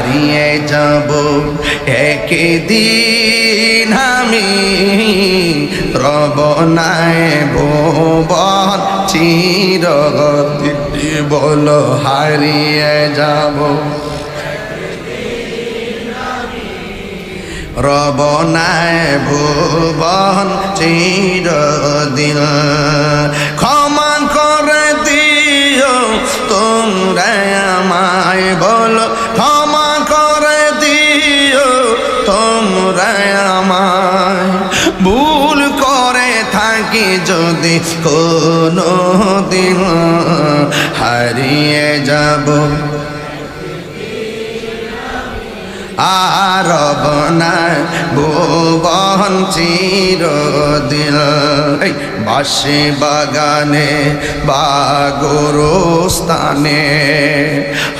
হারিয়ে যাব। একদিন আমি রব নাই ভুবন চির বলো হারিয়ে যাব। রব নাই ভুবন চিরদিন ক্ষমা করে দিও তোমরা আমায় বলো, ক্ষমা আমায় ভুল করে থাকি যদি কোনো দিন হারিয়ে যাব। আরব নাই ভুবন চিরদিন, এই বাসি বাগানে বা গোরস্থানে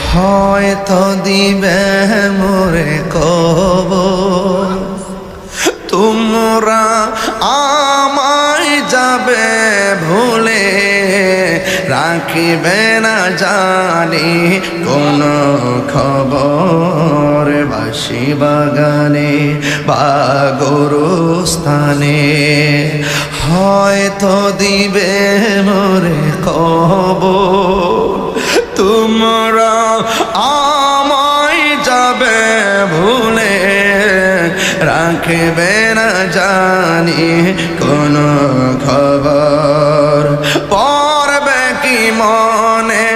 হয়তো দিবে মোরে কব যাবে ভুলে রাখিবে না জানি কোন খবর বাসি বাগানে বা গোরস্থানে। হয়তো দিবে মোরে কব তোমরা আমায় রাখবে না জানি কোনো খবর। পড়বে কি মনে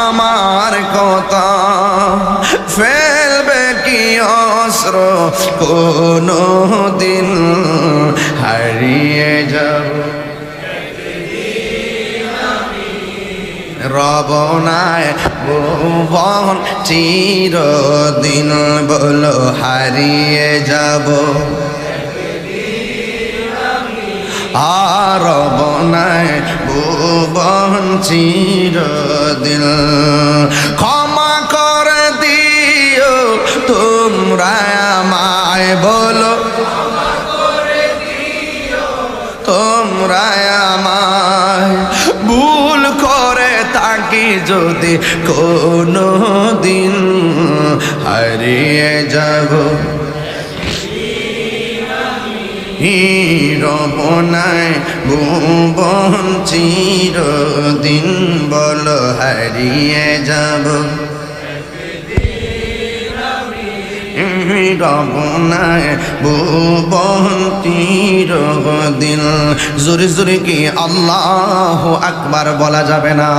আমার কথা ফেলবে কি অস্ত্র কোনো দিন হারিয়ে যাব? রবনায় ভুবন চিরদিন বলো হারিয়ে যাব। আর বনায় ভুবন চিরদিন ক্ষমা যদি কোনো দিন হারিয়ে যাব। রবনায় ভুবন চিরদিন বল হারিয়ে যাব। চিরদিন জোরে জোরে কি আল্লাহ আকবার বলা যাবে না?